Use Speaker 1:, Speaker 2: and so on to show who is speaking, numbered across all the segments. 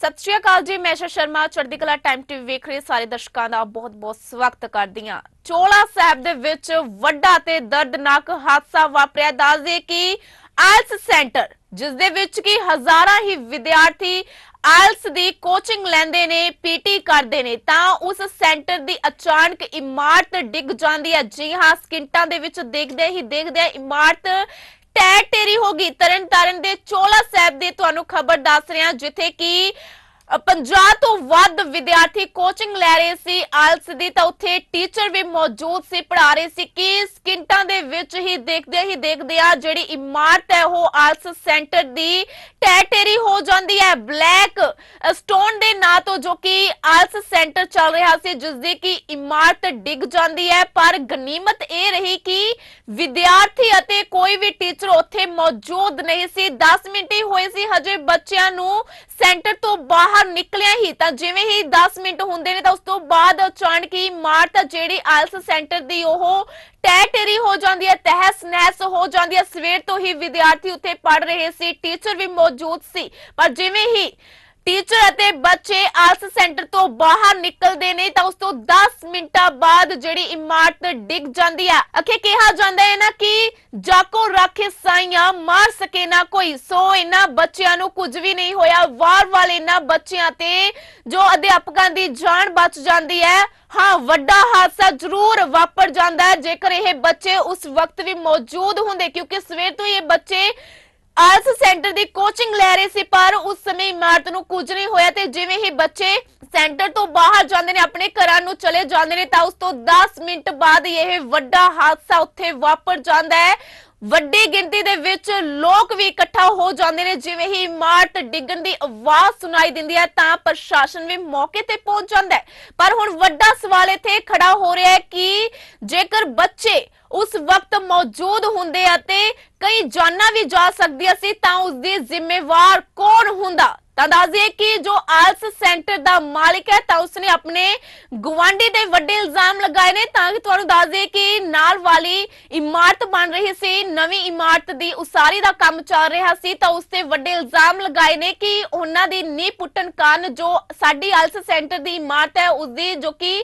Speaker 1: ਸਤਿ ਸ਼੍ਰੀ ਅਕਾਲ ਜੀ, ਮੈਂ ਸ਼ਰਮਾ, ਚੜ੍ਹਦੀ ਕਲਾ ਟਾਈਮ ਟੀਵੀ ਵੇਖ ਰਹੇ ਸਾਰੇ ਦਰਸ਼ਕਾਂ ਦਾ ਬਹੁਤ-ਬਹੁਤ ਸਵਾਗਤ ਕਰਦੀ ਹਾਂ। ਚੋਲਾ ਸਾਹਿਬ ਦੇ ਵਿੱਚ ਵੱਡਾ ਤੇ ਦਰਦਨਾਕ ਹਾਦਸਾ ਵਾਪਰਿਆ। ਦੱਸਦੇ ਕਿ ਆਇਲਸ ਸੈਂਟਰ, ਜਿਸ ਦੇ ਵਿੱਚ ਕਿ ਹਜ਼ਾਰਾਂ ਹੀ ਵਿਦਿਆਰਥੀ ਆਇਲਸ ਦੀ ਕੋਚਿੰਗ ਲੈਂਦੇ ਨੇ ਪੀਟੀ ਕਰਦੇ ਨੇ, ਤਾਂ ਉਸ ਸੈਂਟਰ ਦੀ ਅਚਾਨਕ ਇਮਾਰਤ ਡਿੱਗ ਜਾਂਦੀ ਹੈ। ਜੀ ਹਾਂ, ਸਕਿੰਟਾਂ ਦੇ ਵਿੱਚ ਦੇਖਦੇ ਹੀ ਦੇਖਦੇ ਇਮਾਰਤ ਟੈਰ ਟੇਰੀ ਹੋ ਗਈ ਤਰਨ ਤਾਰਨ ਦੇ ਚੋਲਾ ਸਾਹਿਬ ਦੀ ਤੁਹਾਨੂੰ ਖਬਰ ਦੱਸ ਰਿਹਾ, ਜਿੱਥੇ ਕਿ 50 ਤੋਂ ਵੱਧ ਵਿਦਿਆਰਥੀ ਕੋਚਿੰਗ ਲੈ ਰਹੇ ਸੀ ਆਇਲਸ ਦੀ, ਤਾਂ ਉੱਥੇ ਟੀਚਰ ਵੀ ਮੌਜੂਦ ਸੀ, ਪੜ੍ਹਾ ਰਹੇ ਸੀ। ਕਿ ਸਕਿੰਟਾਂ ਦੇ ਵਿੱਚ ਹੀ ਦੇਖਦੇ ਹੀ ਦੇਖਦੇ ਆ, ਜਿਹੜੀ ਇਮਾਰਤ ਹੈ, ਉਹ ਆਇਲਸ ਸੈਂਟਰ ਦੀ ਟੈ ਹੋ ਜਾਂਦੀ ਹੈ। ਬਲੈਕ ਸਟੋਨ ਦੇ ਨਾਂ ਤੋਂ ਜੋ ਕਿ ਆਇਲਸ ਸੈਂਟਰ ਚੱਲ ਰਿਹਾ ਸੀ ਜਿਸ ਦੀ ਕਿ ਇਮਾਰਤ ਡਿੱਗ ਜਾਂਦੀ ਹੈ। ਪਰ ਗਨੀਮਤ ਇਹ ਰਹੀ ਕਿ ਵਿਦਿਆਰਥੀ ਅਤੇ ਕੋਈ ਵੀ ਟੀਚਰ ਉੱਥੇ ਮੌਜੂਦ ਨਹੀਂ ਸੀ। 10 ਮਿੰਟ ਹੀ ਹੋਏ ਸੀ, ਹਜੇ ਬੱਚਿਆਂ ਨੂੰ ਸੈਂਟਰ ਤੋਂ ਬਾਹਰ ਨਿਕਲਿਆ ਹੀ, ਤਾਂ ਜਿਵੇਂ ਹੀ 10 ਮਿੰਟ ਹੁੰਦੇ ਨੇ ਤਾਂ ਉਸ ਤੋਂ ਬਾਅਦ ਅਚਾਨਕ ਹੀ ਇਮਾਰਤ ਆ ਜਿਹੜੀ ਆਇਲਸ ਸੈਂਟਰ ਦੀ ਉਹ ਟੈ ਟੇਰੀ ਹੋ ਜਾਂਦੀ ਹੈ ਤਹਿਸ ਨਹਿਸ ਹੋ ਜਾਂਦੀ ਹੈ। ਸਵੇਰ ਤੋਂ ਹੀ ਵਿਦਿਆਰਥੀ ਉੱਥੇ ਪੜ ਰਹੇ ਸੀ, ਟੀਚਰ ਵੀ ਮੌਜੂਦ ਸੀ। ਪਰ ਜਿਵੇਂ ਹੀ ਟੀਚਰ ਅਤੇ ਬੱਚੇ ਆਇਲਸ ਸੈਂਟਰ ਤੋਂ ਬਾਹਰ ਨਿਕਲਦੇ ਨੇ ਤਾਂ ਉਸ ਤੋਂ 10 ਮਿੰਟਾਂ ਬਾਅਦ ਜਿਹੜੀ ਇਮਾਰਤ ਡਿੱਗ ਜਾਂਦੀ ਹੈ ਅਖੇ ਕਿਹਾ ਜਾਂਦਾ ਹੈ ਨਾ ਕਿ ਜਾਕੋ ਰੱਖੇ ਸਾਈਆਂ ਮਾਰ ਸਕੇ ਨਾ ਕੋਈ। ਸੋ ਇਹਨਾਂ ਬੱਚਿਆਂ ਨੂੰ ਕੁਝ ਵੀ ਨਹੀਂ ਹੋਇਆ। ਵਾਰ ਵਾਰ ਇਹਨਾਂ ਬੱਚਿਆਂ ਤੇ ਜੋ ਅਧਿਆਪਕਾਂ ਦੀ ਜਾਨ ਬਚ ਜਾਂਦੀ ਹੈ, ਹਾਂ, ਵੱਡਾ ਹਾਦਸਾ ਜ਼ਰੂਰ ਵਾਪਰ ਜਾਂਦਾ ਹੈ। ਜੇਕਰ ਇਹ ਬੱਚੇ ਉਸ ਵਕਤ ਵੀ ਮੌਜੂਦ ਹੁੰਦੇ, ਕਿਉਂਕਿ ਸਵੇਰ ਤੋਂ ਇਹ ਬੱਚੇ ਆਇਲਸ ਸੈਂਟਰ ਦੀ ਕੋਚਿੰਗ ਲੈ ਰਹੇ ਸੀ, ਪਰ ਉਸ ਸਮੇਂ ਇਮਾਰਤ ਨੂੰ ਕੁਝ ਨਹੀਂ ਹੋਇਆ ਤੇ ਜਿਵੇਂ ਹੀ ਬੱਚੇ ਸੈਂਟਰ ਤੋਂ ਬਾਹਰ ਜਾਂਦੇ ਨੇ, ਆਪਣੇ ਘਰਾਂ ਨੂੰ ਚਲੇ ਜਾਂਦੇ ਨੇ, ਤਾਂ ਉਸ ਤੋਂ 10 ਮਿੰਟ ਬਾਅਦ ਇਹ ਵੱਡਾ ਹਾਦਸਾ ਉੱਥੇ ਵਾਪਰ ਜਾਂਦਾ ਹੈ। ਵੱਡੀ ਗਿਣਤੀ ਦੇ ਵਿੱਚ ਲੋਕ ਵੀ ਇਕੱਠਾ ਹੋ ਜਾਂਦੇ ਨੇ, ਜਿਵੇਂ ਹੀ ਇਮਾਰਤ ਡਿੱਗਣ ਦੀ ਆਵਾਜ਼ ਸੁਣਾਈ ਦਿੰਦੀ ਹੈ, ਤਾਂ ਪ੍ਰਸ਼ਾਸਨ ਵੀ ਮੌਕੇ ਤੇ ਪਹੁੰਚ ਜਾਂਦਾ ਹੈ। ਪਰ ਹੁਣ ਵੱਡਾ ਸਵਾਲ ਇੱਥੇ ਖੜਾ ਹੋ ਰਿਹਾ ਹੈ ਕਿ ਜੇਕਰ ਬੱਚੇ ਉਸ ਵਕਤ ਮੌਜੂਦ ਹੁੰਦੇ ਅਤੇ ਕਈ ਜਾਨਾਂ ਵੀ ਜਾ ਸਕਦੀਆਂ ਸੀ, ਤਾਂ ਉਸ ਦੀ ਜ਼ਿੰਮੇਵਾਰ ਕੌਣ ਹੁੰਦਾ? ਤਾਂ ਦੱਸਦੇ ਕਿ ਜੋ ਆਲਸ ਸੈਂਟਰ ਦਾ ਮਾਲਿਕ ਹੈ, ਤਾਂ ਉਸਨੇ ਆਪਣੇ ਗਵਾਂਢੀ ਦੇ ਵੱਡੇ ਇਲਜ਼ਾਮ ਲਗਾਏ ਨੇ। ਤਾਂ ਕਿ ਤੁਹਾਨੂੰ ਦੱਸ ਦਈਏ ਕਿ ਨਾਲ ਵਾਲੀ ਇਮਾਰਤ ਬਣ ਰਹੀ ਸੀ, ਨਵੀਂ ਇਮਾਰਤ ਦੀ ਉਸਾਰੀ ਦਾ ਕੰਮ ਚੱਲ ਰਿਹਾ ਸੀ, ਤਾਂ ਉਸ ਤੇ ਵੱਡੇ ਇਲਜ਼ਾਮ ਲਗਾਏ ਨੇ ਕਿ ਉਹਨਾਂ ਦੀ ਨੀ ਪੁੱਟਣ ਕਾਰਨ ਜੋ ਸਾਡੀ ਆਲਸ ਸੈਂਟਰ ਦੀ ਇਮਾਰਤ ਹੈ ਉਸ ਦੀ ਜੋ ਕਿ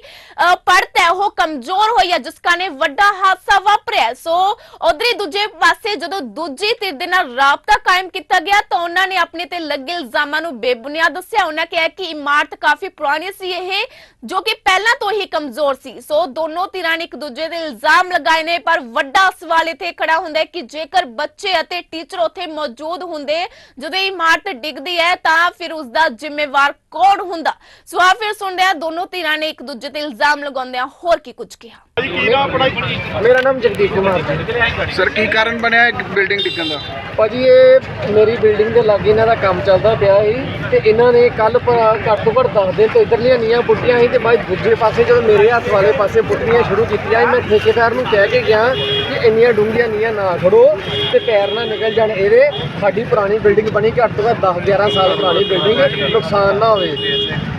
Speaker 1: ਪੜਤ ਹੈ, ਉਹ ਕਮਜ਼ੋਰ ਹੋਈ ਹੈ, ਜਿਸ ਕਾਰਨ ਵੱਡਾ ਹਾਦਸਾ ਵਾਪਰਿਆ ਸੋ ਉਧਰੀ ਦੂਜੇ ਪਾਸੇ ਜਦੋਂ ਦੂਜੀ ਧਿਰ ਦੇ ਨਾਲ ਰਾਬਤਾ ਕਾਇਮ ਕੀਤਾ ਗਿਆ, ਤਾਂ ਉਹਨਾਂ ਨੇ ਆਪਣੇ ਤੇ ਲੱਗੇ ਇਲਜ਼ਾਮਾਂ ਨੂੰ ਬੇਬੁਨਿਆਦ ਦੱਸਿਆ, ਉਹਨਾਂ ਕਿਹਾ ਕਿ ਇਮਾਰਤ ਕਾਫੀ ਪੁਰਾਣੀ ਸੀ ਇਹ, ਜੋ ਕਿ ਪਹਿਲਾਂ ਤੋਂ ਹੀ ਕਮਜ਼ੋਰ ਸੀ। ਸੋ ਦੋਨੋਂ ਧਿਰਾਂ ਨੇ ਇੱਕ ਦੂਜੇ ਦੇ ਇਲਜ਼ਾਮ ਲਗਾਏ ਨੇ, ਪਰ ਵੱਡਾ ਸਵਾਲ ਇੱਥੇ ਖੜਾ ਹੁੰਦਾ ਹੈ ਕਿ ਜੇਕਰ ਬੱਚੇ ਅਤੇ ਟੀਚਰ ਉੱਥੇ ਮੌਜੂਦ ਹੁੰਦੇ, ਜਦੋਂ ਇਮਾਰਤ ਡਿੱਗਦੀ ਹੈ, ਤਾਂ ਫਿਰ ਉਸ ਦਾ ਜ਼ਿੰਮੇਵਾਰ ਕੌਣ ਹੁੰਦਾ? ਸੋ ਆ ਫਿਰ ਸੁਣਦੇ ਆ ਦੋਨੋਂ ਧਿਰਾਂ ਨੇ ਇੱਕ ਦੂਜੇ ਤੇ ਇਲਜ਼ਾਮ ਲਗਾਉਂਦੇ ਆ ਹੋਰ ਕੀ ਕੁਝ ਕਿਹਾ।
Speaker 2: ਮੇਰਾ ਨਾਮ ਜਗਦੀਪ ਕੁਮਾਰ ਜੀ
Speaker 3: ਸਰ ਕੀ ਕਾਰਨ ਬਣਿਆ ਇਹ ਬਿਲਡਿੰਗ ਡਿੱਗਣ ਦਾ?
Speaker 2: ਭਾਜੀ ਇਹ ਮੇਰੀ ਬਿਲਡਿੰਗ ਦੇ ਲਾਗੇ ਇਹਨਾਂ ਦਾ ਕੰਮ ਚੱਲਦਾ ਪਿਆ ਸੀ ਤੇ ਇਹਨਾਂ ਨੇ ਕੱਲ ਘੱਟ ਤੋਂ ਘੱਟ 10 ਦਿਨ ਤੋਂ ਇਧਰਲੀਆਂ ਨੀਆਂ ਪੁੱਟੀਆਂ ਸੀ ਤੇ ਬਾਅਦ ਦੂਜੇ ਪਾਸੇ ਜਦੋਂ ਮੇਰੇ ਹੱਥ ਵਾਲੇ ਪਾਸੇ ਪੁੱਟਣੀਆਂ ਸ਼ੁਰੂ ਕੀਤੀਆਂ ਮੈਂ ਠੇਕੇਦਾਰ ਨੂੰ ਕਹਿ ਕੇ ਗਿਆ ਕਿ ਇੰਨੀਆਂ ਡੂੰਘੀਆਂ ਨੀਆਂ ਨਾ ਖੜੋ ਤੇ ਪੈਰ ਨਾ ਨਿਕਲ ਜਾਣ ਇਹਦੇ। ਸਾਡੀ ਪੁਰਾਣੀ ਬਿਲਡਿੰਗ ਬਣੀ ਘੱਟ ਤੋਂ ਘੱਟ 10 11 ਸਾਲ ਪੁਰਾਣੀ ਬਿਲਡਿੰਗ ਨੁਕਸਾਨ ਨਾ ਹੋਵੇ।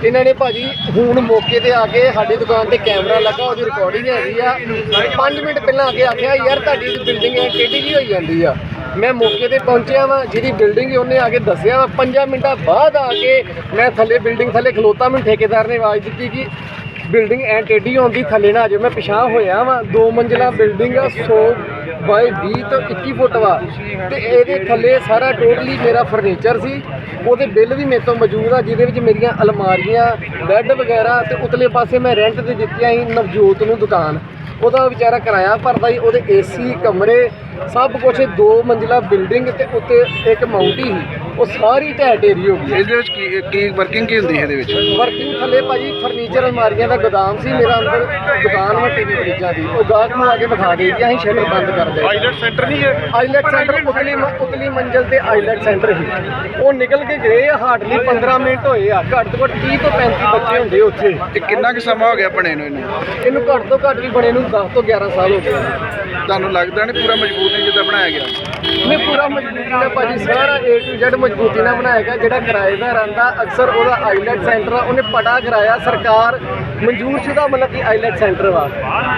Speaker 2: ਇਹਨਾਂ ਨੇ ਭਾਜੀ ਹੁਣ ਮੌਕੇ ਤੇ ਆ ਕੇ ਸਾਡੀ ਦੁਕਾਨ ਤੇ ਕੈਮਰਾ ਲੱਗਾ ਉਹਦੀ ਰਿਕਾਰਡਿੰਗ ਹੈਗੀ ਆ। 5 ਮਿੰਟ ਪਹਿਲਾਂ ਆ ਕੇ ਆਖਿਆ, ਯਾਰ, ਤੁਹਾਡੀ ਬਿਲਡਿੰਗ ਐ ਟੇਢੀ ਜਿਹੀ ਹੋਈ ਜਾਂਦੀ ਆ? ਮੈਂ ਮੌਕੇ ਤੇ ਪਹੁੰਚਿਆ ਵਾਂ, ਜਿਹਦੀ ਬਿਲਡਿੰਗ ਉਹਨੇ ਆ ਕੇ ਦੱਸਿਆ ਵਾ। 5 ਮਿੰਟਾਂ ਬਾਅਦ ਆ ਕੇ ਮੈਂ ਥੱਲੇ ਬਿਲਡਿੰਗ ਥੱਲੇ ਖਲੋਤਾ, ਮੈਨੂੰ ਠੇਕੇਦਾਰ ਨੇ ਆਵਾਜ਼ ਦਿੱਤੀ ਕਿ ਬਿਲਡਿੰਗ ਐ ਟੇਢੀ ਹੁੰਦੀ ਥੱਲੇ ਨਾ ਆ ਜਾਓ ਮੈਂ ਪਿਛਾਂ ਹੋਇਆ ਵਾਂ। ਦੋ ਮੰਜ਼ਿਲਾ ਬਿਲਡਿੰਗ ਆ 100 ਬਾਈ 20 ਤੋਂ 21 ਫੁੱਟ ਵਾ। ਤੇ ਇਹਦੇ ਥੱਲੇ ਸਾਰਾ ਟੋਟਲੀ ਮੇਰਾ ਫਰਨੀਚਰ ਸੀ। ਉਹਦੇ ਬਿੱਲ ਵੀ ਮੇਰੇ ਤੋਂ ਮੌਜੂਦ ਆ, ਜਿਹਦੇ ਵਿੱਚ ਮੇਰੀਆਂ ਅਲਮਾਰੀਆਂ ਬੈੱਡ ਵਗੈਰਾ ਤੇ ਉਤਲੇ ਪਾਸੇ ਮੈਂ ਰੈਂਟ ਤੇ ਦਿੱਤੀਆਂ ਸੀ ਨਵਜੋਤ ਨੂੰ ਦੁਕਾਨ। ਉਹਦਾ ਵਿਚਾਰਾ ਕਿਰਾਇਆ ਭਰਦਾ ਸੀ, ਉਹਦੇ ਏਸੀ ਕਮਰੇ ਸਭ ਕੁਝ ਦੋ ਮੰਜ਼ਿਲਾ ਬਿਲਡਿੰਗ ਤੇ ਉੱਤੇ ਇੱਕ ਮਾਉਂਟੀ ਸੀ। ਉਹ ਸਾਰੀ ਢਹਿ ਢੇਰੀ ਹੋ ਗਈ।
Speaker 3: ਇਸ ਦੇ ਵਿੱਚ ਕੀ ਕੀ ਵਰਕਿੰਗ ਕੀ ਹੁੰਦੀ ਹੈ ਇਹਦੇ ਵਿੱਚ?
Speaker 2: ਵਰਕਿੰਗ ਥੱਲੇ ਭਾਜੀ ਫਰਨੀਚਰ ਅਲਮਾਰੀਆਂ ਦਾ ਗੋਦਾਮ ਸੀ ਮੇਰਾ ਅੰਦਰ ਦੁਕਾਨ ਵਾ ਟੀਵੀ ਫਰਿੱਜਾਂ ਦੀ। ਉਹ ਗਾਹਕ ਨੂੰ ਆ ਕੇ ਵਿਖਾ ਦੇ ਕਿ ਅਸੀਂ ਸ਼ਟਰ ਬੰਦ ਕਰ ਦੇ
Speaker 3: ਆਈਲੈਟ ਸੈਂਟਰ ਨਹੀਂ ਹੈ?
Speaker 2: ਆਈਲੈਟ ਸੈਂਟਰ ਉਤਲੀ ਮ- ਉਤਲੀ ਮੰਜ਼ਲ ਤੇ ਆਈਲੈਟ ਸੈਂਟਰ ਸੀ। ਉਹ ਨਿਕਲ ਕੇ ਗਏ ਆ ਹਾਰਡਲੀ 15 ਮਿੰਟ ਹੋਏ ਆ। ਘੱਟ ਤੋਂ ਘੱਟ 30 ਤੋਂ 35 ਬੱਚੇ ਹੁੰਦੇ ਉੱਥੇ।
Speaker 3: ਤੇ ਕਿੰਨਾ ਕੁ ਸਮਾਂ ਹੋ ਗਿਆ ਬਣੇ ਨੂੰ ਇਹਨੂੰ?
Speaker 2: ਇਹਨੂੰ ਘੱਟ ਤੋਂ ਘੱਟ ਵੀ ਬਣੇ ਨੂੰ 10 ਤੋਂ 11 ਸਾਲ ਹੋ ਗਏ।
Speaker 3: ਤੁਹਾਨੂੰ ਲੱਗਦਾ ਨਹੀਂ ਪੂਰਾ ਮਜ਼ਬੂਤ ਨਹੀਂ ਜਿੱਦਾਂ ਬਣਾਇਆ ਗਿਆ।
Speaker 2: ਨੇ ਪੂਰਾ ਮਜ਼ਬੂਤੀ ਨਾਲ ਭਾਜੀ। ਸਾਰਾ A to Z ਮਜ਼ਬੂਤੀ ਨਾਲ ਬਣਾਇਆ ਗਿਆ, ਜਿਹੜਾ ਕਿਰਾਏਦਾਰ ਆਂਦਾ ਅਕਸਰ ਉਹਦਾ ਆਈਲੈਟ ਸੈਂਟਰ ਆ, ਉਹਨੇ ਪਟਾ ਕਰਾਇਆ ਸਰਕਾਰ ਮਨਜ਼ੂਰ ਸ਼ੁਦਾ ਮਤਲਬ ਕਿ ਆਈਲੈਟ ਸੈਂਟਰ ਵਾ।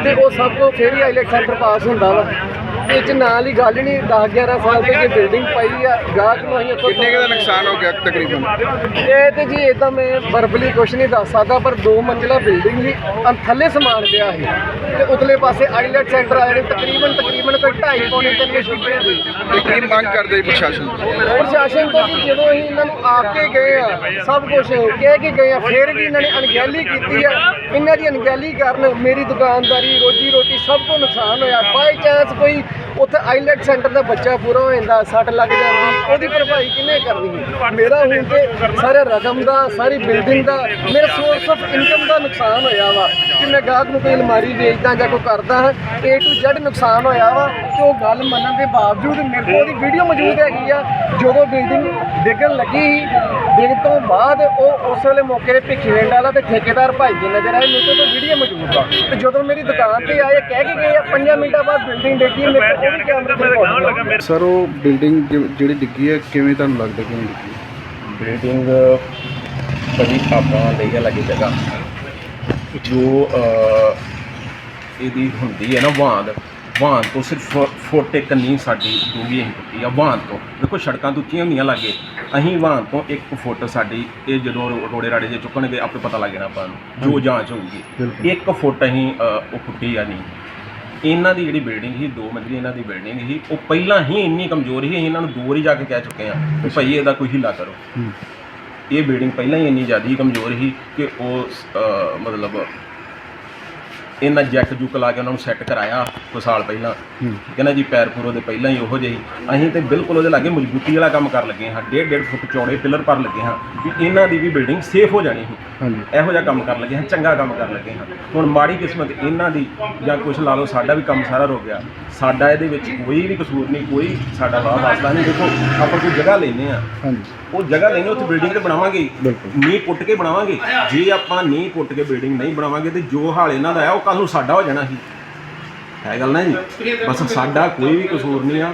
Speaker 2: ਤੇ ਉਹ ਸਭ ਤੋਂ ਫਿਰ ਹੀ ਆਈਲੈਟ ਸੈਂਟਰ ਪਾਸ ਹੁੰਦਾ ਵਾ। ਇਹ ਚ ਨਾਲ ਹੀ ਗੱਲ ਨਹੀਂ 10 11 ਸਾਲ ਤੋਂ ਜੇ ਬਿਲਡਿੰਗ ਪਈ ਆ ਗਾਹਕ ਨੂੰ ਅਸੀਂ ਉੱਥੋਂ
Speaker 3: ਕਿੰਨੇ ਕੁ ਦਾ ਨੁਕਸਾਨ ਹੋ ਗਿਆ ਤਕਰੀਬਨ?
Speaker 2: ਇਹ ਤੇ ਜੀ ਇਦਾਂ ਮੈਂ ਵਰਬਲੀ ਕੁਝ ਨਹੀਂ ਦੱਸ ਸਕਦਾ ਪਰ ਦੋ ਮੰਜ਼ਿਲਾ ਬਿਲਡਿੰਗ ਸੀ ਅੰ ਥੱਲੇ ਸਮਾਨ ਪਿਆ ਸੀ। ਤੇ ਉਤਲੇ ਪਾਸੇ ਆਈਲੈਟ ਸੈਂਟਰ ਆ ਜਿਹੜੇ ਤਕਰੀਬਨ ਤਕਰੀਬਨ ਕੋਈ 2.5 ਪੌਣੇ 3 ਸ਼ੀਟੇ ਸੀ।
Speaker 3: ਤੇ ਕੀ ਮੰਗ ਕਰਦੇ ਪ੍ਰਸ਼ਾਸਨ?
Speaker 2: ਪ੍ਰਸ਼ਾਸਨ ਤੋਂ ਵੀ ਜਦੋਂ ਅਸੀਂ ਇਹਨਾਂ ਨੂੰ ਆ ਕੇ ਗਏ ਆ ਸਭ ਕੁਝ ਕਹਿ ਕੇ ਗਏ ਆ ਫਿਰ ਵੀ ਇਹਨਾਂ ਨੇ ਅਣਗਹਿਲੀ ਕੀਤੀ ਆ। ਇਹਨਾਂ ਦੀ ਅਣਗਹਿਲੀ ਕਾਰਨ ਮੇਰੀ ਦੁਕਾਨਦਾਰੀ ਰੋਜੀ ਰੋਟੀ ਸਭ ਤੋਂ ਨੁਕਸਾਨ ਹੋਇਆ। ਬਾਈ ਚਾਂਸ ਕੋਈ ਉੱਥੇ ਆਈਲੈਟ ਸੈਂਟਰ ਦਾ ਬੱਚਾ ਪੂਰਾ ਹੋ ਜਾਂਦਾ, ਸੱਟ ਲੱਗ ਜਾਂਦੀ, ਉਹਦੀ ਭਰਪਾਈ ਕਿਹਨੇ ਕਰਨੀ ਹੈ? ਮੇਰਾ ਹੁਣ ਤੇ ਸਾਰੇ ਰਕਮ ਦਾ, ਸਾਰੀ ਬਿਲਡਿੰਗ ਦਾ, ਮੇਰਾ ਸੋਰਸ ਆਫ ਇਨਕਮ ਦਾ ਨੁਕਸਾਨ ਹੋਇਆ ਵਾ ਕਿ ਮੈਂ ਗਾਹਕ ਨੂੰ ਕੋਈ ਅਲਮਾਰੀ ਵੇਚਦਾ ਜਾਂ ਕੋਈ ਕਰਦਾ ਹਾਂ, A to Z ਨੁਕਸਾਨ ਹੋਇਆ ਵਾ ਤੇ ਉਹ ਗੱਲ ਮੰਨਣ ਦੇ ਬਾਵਜੂਦ ਮੇਰੇ ਕੋਲ ਉਹਦੀ ਵੀਡੀਓ ਮੌਜੂਦ ਹੈਗੀ ਆ। ਜਦੋਂ ਬਿਲਡਿੰਗ ਡਿੱਗਣ ਲੱਗੀ ਸੀ ਡਿੱਗ ਤੋਂ ਬਾਅਦ ਉਹ ਉਸ ਵੇਲੇ ਮੌਕੇ ਤੇ ਭਿੱਖੀਵਿੰਡ ਵਾਲਾ ਤੇ ਠੇਕੇਦਾਰ ਭਾਈ ਜੀ ਨਜ਼ਰ ਆਏ। ਮੇਰੇ ਕੋਲ ਵੀਡੀਓ ਮੌਜੂਦ ਆ। ਤੇ ਜਦੋਂ ਮੇਰੀ ਦੁਕਾਨ ਤੇ ਆਏ ਕਹਿ ਕੇ ਗਏ ਆ 5 ਮਿੰਟਾਂ ਬਾਅਦ ਬਿਲਡਿੰਗ ਡਿੱਗੀ ਮੇਰੇ ਕੋਲ ਵੀ ਕੈਮਰੇ ਤੇ
Speaker 3: ਸਰ ਉਹ ਬਿਲਡਿੰਗ ਜਿਹੜੀ ਡਿੱਗੀ ਹੈ ਕਿਵੇਂ ਤੁਹਾਨੂੰ ਲੱਗਦਾ ਕਿਵੇਂ ਡਿੱਗੀ?
Speaker 4: ਬਿਲਡਿੰਗ ਭਾਜੀ ਆਪਾਂ ਲਈ ਹੈ ਲੱਗੀ ਜਗ੍ਹਾ। ਜੋ ਇਹਦੀ ਹੁੰਦੀ ਹੈ ਨਾ ਵਾਂਦ ਵਾਂਦ ਤੋਂ ਸਿਰਫ ਫੁੱਟ ਇੱਕ ਨਹੀਂ ਸਾਡੀ ਡੂੰਘੀ ਅਸੀਂ ਪੁੱਟੀ ਆ ਵਾਂਦ ਤੋਂ। ਦੇਖੋ ਸੜਕਾਂ ਤੋਂ ਉੱਚੀਆਂ ਹੁੰਦੀਆਂ ਲੱਗੇ ਅਸੀਂ ਵਾਂਦ ਤੋਂ 1 ਫੁੱਟ ਸਾਡੀ ਇਹ ਜਦੋਂ ਰੋੜੇ ਰਾੜੇ ਜੇ ਚੁੱਕਣਗੇ ਆਪੇ ਪਤਾ ਲੱਗ ਜਾਣਾ ਆਪਾਂ ਨੂੰ ਜੋ ਜਾਂਚ ਹੋਊਗੀ। 1 ਫੁੱਟ ਅਸੀਂ ਅ, ਉਹ ਪੁੱਟੀ ਆ ਨਹੀਂ। ਇਹਨਾਂ ਦੀ ਜਿਹੜੀ ਬਿਲਡਿੰਗ ਸੀ ਦੋ ਮੰਜ਼ਲੀ ਇਹਨਾਂ ਦੀ ਬਿਲਡਿੰਗ ਸੀ ਉਹ ਪਹਿਲਾਂ ਹੀ ਇੰਨੀ ਕਮਜ਼ੋਰ ਸੀ ਅਸੀਂ ਇਹਨਾਂ ਨੂੰ ਦੋ ਵਾਰੀ ਜਾ ਕੇ ਕਹਿ ਚੁੱਕੇ ਆ ਕਿ ਭਾਈ ਇਹਦਾ ਕੋਈ ਹਿੱਲਾ ਕਰੋ। ਇਹ ਬਿਲਡਿੰਗ ਪਹਿਲਾਂ ਹੀ ਇੰਨੀ ਜ਼ਿਆਦਾ ਕਮਜ਼ੋਰ ਸੀ ਕਿ ਉਹ ਅ, ਮਤਲਬ ਇਹਨਾਂ ਜੈਕ ਜੁਕ ਲਾ ਕੇ ਉਹਨਾਂ ਨੂੰ ਸੈੱਟ ਕਰਾਇਆ ਕੁਛ ਸਾਲ ਪਹਿਲਾਂ। ਠੀਕ ਹੈ ਨਾ ਜੀ ਪੈਰ ਪੂਰੋ ਦੇ ਪਹਿਲਾਂ ਹੀ ਉਹੋ ਜਿਹੀ ਅਸੀਂ ਤੇ ਬਿਲਕੁਲ ਉਹਦੇ ਲਾਗੇ ਮਜ਼ਬੂਤੀ ਵਾਲਾ ਕੰਮ ਕਰ ਲੱਗੇ ਹਾਂ। ਡੇਢ ਡੇਢ ਫੁੱਟ ਚੌੜੇ ਪਿੱਲਰ ਪਰ ਲੱਗੇ ਹਾਂ ਵੀ ਇਹਨਾਂ ਦੀ ਵੀ ਬਿਲਡਿੰਗ ਸੇਫ ਹੋ ਜਾਣੀ ਸੀ।
Speaker 3: ਹਾਂਜੀ।
Speaker 4: ਇਹੋ ਜਿਹਾ ਕੰਮ ਕਰਨ ਲੱਗੇ ਹਾਂ ਚੰਗਾ ਕੰਮ ਕਰਨ ਲੱਗੇ ਹਾਂ। ਹੁਣ ਮਾੜੀ ਕਿਸਮਤ ਇਹਨਾਂ ਦੀ ਜਾਂ ਕੁਛ ਲਾ ਲਓ ਸਾਡਾ ਵੀ ਕੰਮ ਸਾਰਾ ਰੁਕ ਗਿਆ। ਸਾਡਾ ਇਹਦੇ ਵਿੱਚ ਕੋਈ ਵੀ ਕਸੂਰ ਨਹੀਂ ਕੋਈ ਸਾਡਾ ਵਾਹ ਵਾਸਤਾ ਨਹੀਂ। ਦੇਖੋ ਆਪਾਂ ਕੋਈ ਜਗ੍ਹਾ ਲੈਨੇ ਆ
Speaker 3: ਹਾਂਜੀ।
Speaker 4: ਉਹ ਜਗ੍ਹਾ ਲੈਣੀ ਉੱਥੇ ਬਿਲਡਿੰਗ ਤੇ ਬਣਾਵਾਂਗੇ।
Speaker 3: ਬਿਲਕੁਲ।
Speaker 4: ਨੀਂਹ ਪੁੱਟ ਕੇ ਬਣਾਵਾਂਗੇ। ਜੇ ਆਪਾਂ ਨੀਂਹ ਪੁੱਟ ਕੇ ਬਿਲਡਿੰਗ ਨਹੀਂ ਬਣਾਵਾਂਗੇ ਤੇ ਜੋ ਹਾਲ ਇਹਨਾਂ ਦਾ ਆ ਉਹ ਕੱਲ ਨੂੰ ਸਾਡਾ ਹੋ ਜਾਣਾ ਸੀ। ਹੈ ਗੱਲ ਨਾ ਜੀ? ਬਸ ਸਾਡਾ ਕੋਈ ਵੀ ਕਸੂਰ ਨਹੀਂ ਆ।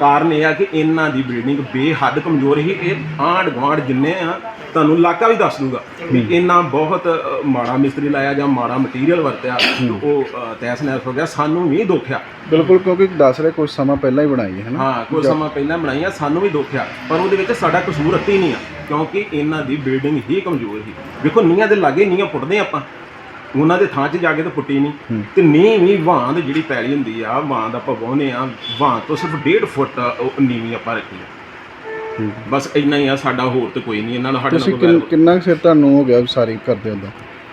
Speaker 4: ਕਾਰਨ ਇਹ ਆ ਕਿ ਇਹਨਾਂ ਦੀ ਬਿਲਡਿੰਗ ਬੇਹੱਦ ਕਮਜ਼ੋਰ ਸੀ। ਇਹ ਆਂਢ ਗੁਆਂਢ ਜਿੰਨੇ ਆ ਤੁਹਾਨੂੰ ਇਲਾਕਾ ਵੀ ਦੱਸ ਦੂਗਾ ਵੀ ਇਹਨਾਂ ਬਹੁਤ ਮਾੜਾ ਮਿਸਤਰੀ ਲਾਇਆ ਜਾਂ ਮਾੜਾ ਮਟੀਰੀਅਲ ਵਰਤਿਆ ਉਹ ਅ, ਤਹਿਸ ਨਹਿਸ ਹੋ ਗਿਆ। ਸਾਨੂੰ ਵੀ ਦੁੱਖ ਆ
Speaker 3: ਬਿਲਕੁਲ ਕਿਉਂਕਿ ਦੱਸ ਰਹੇ ਕੁਝ ਸਮਾਂ ਪਹਿਲਾਂ ਹੀ ਬਣਾਈ ਹੈ ਨਾ?
Speaker 4: ਹਾਂ ਕੁਝ ਸਮਾਂ ਪਹਿਲਾਂ ਬਣਾਈਆਂ ਸਾਨੂੰ ਵੀ ਦੁੱਖ ਆ ਪਰ ਉਹਦੇ ਵਿੱਚ ਸਾਡਾ ਕਸੂਰ ਅੱਤੀ ਨਹੀਂ ਆ ਕਿਉਂਕਿ ਇਹਨਾਂ ਦੀ ਬਿਲਡਿੰਗ ਹੀ ਕਮਜ਼ੋਰ ਸੀ। ਵੇਖੋ ਨੀਆਂ ਦੇ ਲਾਗੇ ਨੀਆਂ ਪੁੱਟਦੇ ਆਪਾਂ। ਉਹਨਾਂ ਦੇ ਥਾਂ 'ਚ ਜਾ ਕੇ ਤਾਂ ਪੁੱਟੀ ਨਹੀਂ। ਤੇ ਨੀਂਹ ਵੀ ਵਾਂਦ ਜਿਹੜੀ ਪੈਲੀ ਹੁੰਦੀ ਆ ਵਾਂਦ ਆਪਾਂ ਵਾਹੁੰਦੇ ਆ ਵਾਂਦ ਤੋਂ ਸਿਰਫ 1.5 ਫੁੱਟ ਉਹ ਨੀਵੀਂ ਆਪਾਂ ਰੱਖੀ ਆ। ਬਸ ਇੰਨਾ ਹੀ ਆ ਸਾਡਾ ਹੋਰ ਤੇ ਕੋਈ ਨਹੀਂ ਇਹਨਾਂ ਨਾਲ ਸਾਡੇ
Speaker 3: ਤੁਸੀਂ
Speaker 4: ਨਾਲ ਕੋਈ
Speaker 3: ਕਿੰਨ- ਕਿੰਨਾ ਕੁ ਸਿਰ ਤੁਹਾਨੂੰ ਹੋ ਗਿਆ ਸਾਰੀ ਕਰਦੇ ਹੁੰਦਾ?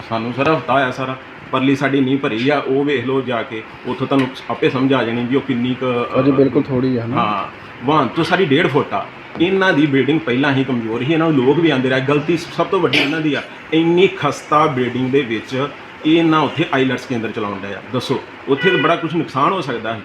Speaker 4: ਸਾਨੂੰ ਸਰ ਹਫਤਾ ਹੋਇਆ ਸਰ ਪਰਲੀ ਸਾਡੀ ਨੀਂਹ ਭਰੀ ਆ ਉਹ ਵੇਖ ਲਓ ਜਾ ਕੇ ਉੱਥੋਂ ਤੁਹਾਨੂੰ ਆਪੇ ਸਮਝ ਆ ਜਾਣੀ ਵੀ ਉਹ ਕਿੰਨੀ ਕੁ ਅ,
Speaker 3: ਅਜੇ ਬਿਲਕੁਲ ਥੋੜੀ ਹੈ ਨਾ।
Speaker 4: ਹਾਂ ਵਾਹਨ ਤੋਂ ਸਾਡੀ 1.5 ਫੁੱਟ ਆ। ਇਹਨਾਂ ਦੀ ਬਿਲਡਿੰਗ ਪਹਿਲਾਂ ਹੀ ਕਮਜ਼ੋਰ ਸੀ ਇਹਨਾਂ ਨੂੰ ਲੋਕ ਵੀ ਆਂਦੇ ਰਹੇ ਗਲਤੀ ਸਭ ਤੋਂ ਵੱਡੀ ਇਹਨਾਂ ਦੀ ਆ। ਇੰਨੀ ਖਸਤਾ ਬਿਲਡਿੰਗ ਦੇ ਵਿੱਚ ਇਹ ਨਾ ਉੱਥੇ ਆਈਲੈਟਸ ਕੇਂਦਰ ਚਲਾਉਣ ਡਿਆ। ਦੱਸੋ, ਉੱਥੇ ਤਾਂ ਬੜਾ ਕੁਝ ਨੁਕਸਾਨ ਹੋ ਸਕਦਾ ਸੀ।